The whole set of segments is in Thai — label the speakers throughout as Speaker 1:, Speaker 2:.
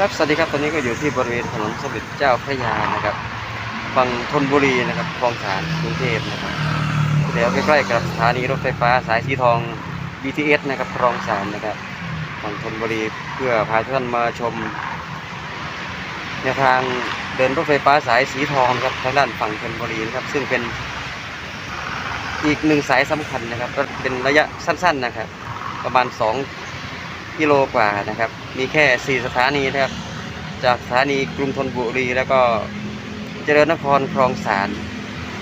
Speaker 1: ครับสวัสดีครับตอนนี้ก็อยู่ที่บริเวณถนนสมเด็จเจ้าพระยานะครับฝั่งธนบุรีนะครับคลองสารกรุงเทพนะครับแถวใกล้ๆกับสถานีรถไฟฟ้าสายสีทอง BTS นะครับคลองสารนะครับฝั่งธนบุรีเพื่อพาทุกท่านมาชมแนวทางเดินรถไฟฟ้าสายสีทองครับทางด้านฝั่งธนบุรีนะครับซึ่งเป็นอีกหนึ่งสายสำคัญนะครับก็เป็นระยะสั้น ๆนะครับ ประมาณ 2 กิโลกว่านะครับ มีแค่ 4 สถานีนะครับ จากสถานีกรุงธนบุรี แล้วก็เจริญนครคลองสาร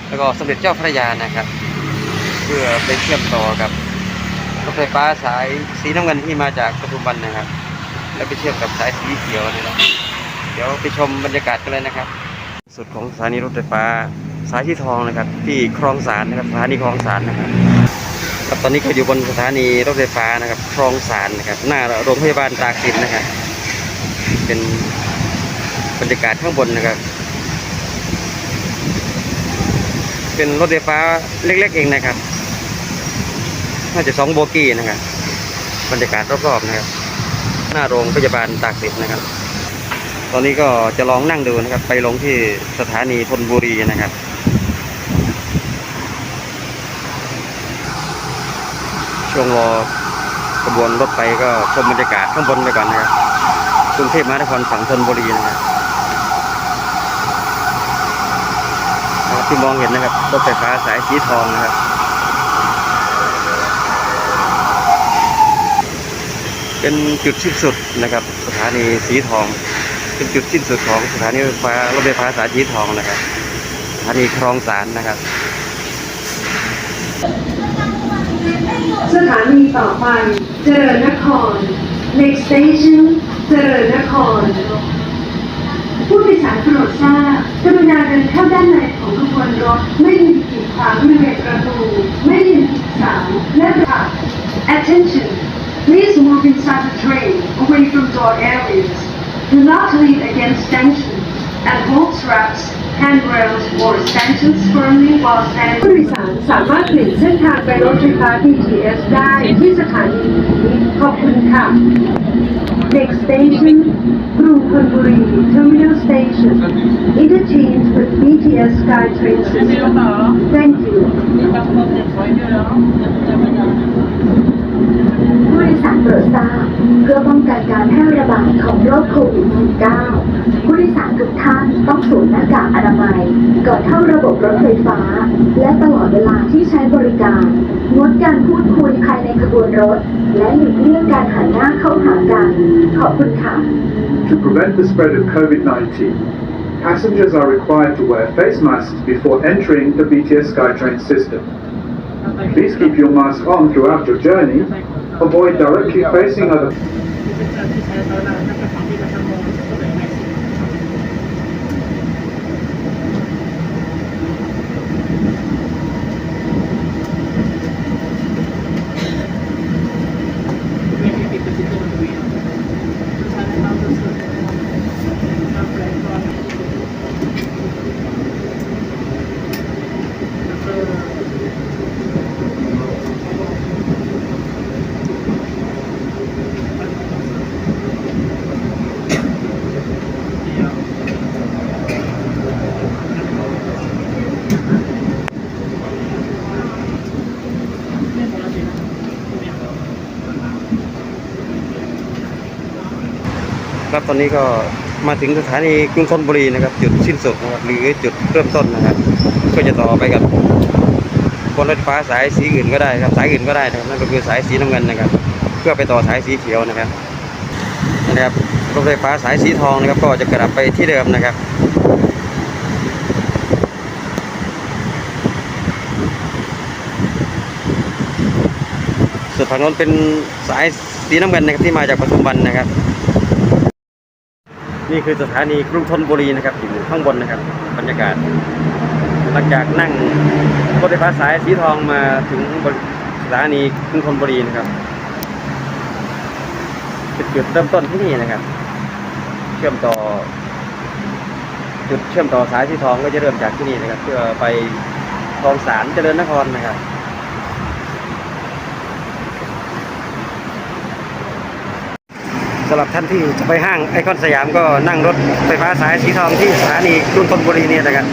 Speaker 1: แล้วก็สมเด็จเจ้าพระยานะครับ เพื่อไปเชื่อมต่อกับรถไฟฟ้าสายสีน้ำเงินที่มาจากปทุมวันนะครับ แล้วไปเชื่อมกับสายสีเขียวนะครับเดี๋ยวไปชมบรรยากาศกันเลยนะครับ สุดของสถานีรถไฟฟ้าสายที่ทองนะครับ ที่คลองสารนะครับสถานีคลองสารนะครับ ครับตอนนี้ก็อยู่บนสถานีรถไฟฟ้านะครับคลองสารนะครับ หน้าโรงพยาบาลตากสินนะครับ เป็นบรรยากาศข้างบนนะครับ เป็นรถไฟฟ้าเล็กๆเองนะครับน่าจะสองโบกี้นะครับบรรยากาศรอบๆนะครับ หน้าโรงพยาบาลตากสินนะครับ ตอนนี้ก็จะลองนั่งดูนะครับ ไปลงที่สถานีธนบุรีนะครับ ช่วงรอกระบวนรถไปก็ชมบรรยากาศข้างบนไปก่อนนะครับกรุงเทพมหานครฝั่งธนบุรีนะครับนะครับที่มองเห็นนะครับรถไฟฟ้าสายสีทองนะครับเป็นจุดสิ้นสุดนะครับ สถานีสีทอง เป็นจุดสิ้นสุดของสถานีรถไฟฟ้ารถไฟฟ้าสายสีทองนะครับสถานีคลองสารนะครับ
Speaker 2: สถานีต่อไป เจริญนคร next station เจริญนคร ผู้โดยสารโปรดทราบกรุณาเดินเข้าด้านในของขบวนรถ ไม่ยืนกีดขวางบริเวณประตู ไม่ยืนกีดขวางและค่ะ attention please move inside the train away from door areas do not lean against stanchions and hold straps handrails or stanchions firmly while standing ผู้โดยสารสามารถเปลี่ยนเส้นทางไปรถไฟฟ้า BTS ได้ที่สถานีนี้ขอบคุณค่ะ Next station กรุงธนบุรี Terminal Station Interchange with BTS SkyTrain system Thank you
Speaker 3: ผู้โดยสารโปรดทราบเพื่อป้องกันการแพร่ระบาดของโรคโควิด -19 ก่อนเข้าระบบรถไฟฟ้า และตลอดเวลาที่ใช้บริการ งดการพูดคุยภายในขบวนรถ และหลีกเลี่ยงการหันหน้าเข้าหากัน ขอบคุณค่ะ
Speaker 4: To prevent the spread of COVID-19, passengers are required to wear face masks before entering the BTS SkyTrain system. Please keep your mask on throughout your journey. Avoid directly facing other
Speaker 1: ครับตอนนี้ก็มาถึงสถานีกรุงธนบุรีนะครับ จุดสิ้นสุดนะครับหรือจุดเริ่มต้นนะครับ ก็จะต่อไปกับบนรถไฟฟ้าสายสีอื่นก็ได้ครับ สายอื่นก็ได้นะครับนั่นก็คือสายสีน้ำเงินนะครับ เพื่อไปต่อสายสีเขียวนะครับนะครับรถไฟฟ้าสายสีทองนะครับ ก็จะกลับไปที่เดิมนะครับส่วนฝั่งโน้นเป็นสายสีน้ำเงินนะครับที่มาจากปทุมวันนะครับ นี่คือสถานีกรุงธนบุรีนะครับอยู่ข้างบนนะครับ บรรยากาศ หลังจากนั่งรถไฟฟ้าสายสีทองมาถึงสถานีกรุงธนบุรีนะครับจุดจุดเริ่มต้นที่นี่นะครับ เชื่อมต่อ จุดเชื่อมต่อสายสีทองก็จะเริ่มจากที่นี่นะครับ เพื่อไปคลองสารเจริญนครนะครับ ส สำหรับท่านที่จะไปห้างไอคอนสยามก็นั่งรถไฟฟ้าสายสีทองที่สถานีรุงธนบุรีเนี่ยนะครับ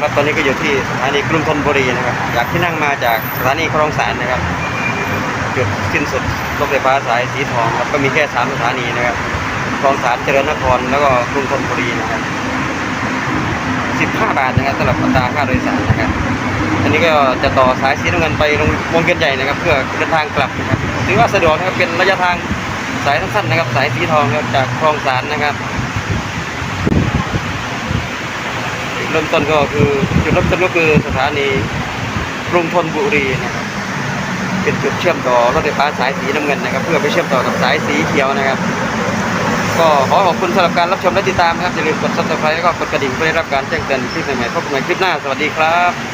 Speaker 1: ครับตอนนี้ก็อยู่ที่สถานีกรุงธนบุรีนะครับจากที่นั่งมาจากสถานีคลองสานนะครับ จุดสิ้นสุดรถไฟฟ้าสายสีทองครับก็มีแค่สามสถานีนะครับคลองสานเจริญนครแล้วก็กรุงธนบุรีนะครับสิบห้าบาทนะครับสำหรับอัตราค่าโดยสารนะครับ อันนี้ก็จะต่อสายสีน้ำเงินไปลงวงเวียนใหญ่นะครับ เพื่อเดินทางกลับนะครับถือว่าสะดวกนะครับเป็นระยะทางสายสั้นๆนะครับ สายสีทองครับจากคลองสานนะครับเริ่มต้นก็คือจุดเริ่มต้นก็คือสถานีกรุงธนบุรีนะครับเป็นจุดเชื่อมต่อรถไฟฟ้าสายสีน้ำเงินนะครับ เพื่อไปเชื่อมต่อกับสายสีเขียวนะครับ ก็ขอขอบคุณสำหรับการรับชมและติดตามนะครับอย่าลืมกด subscribe แล้วก็กดกระดิ่งเพื่อได้รับการแจ้งเตือนคลิปใหม่ๆพบกันใหม่คลิปหน้าสวัสดีครับ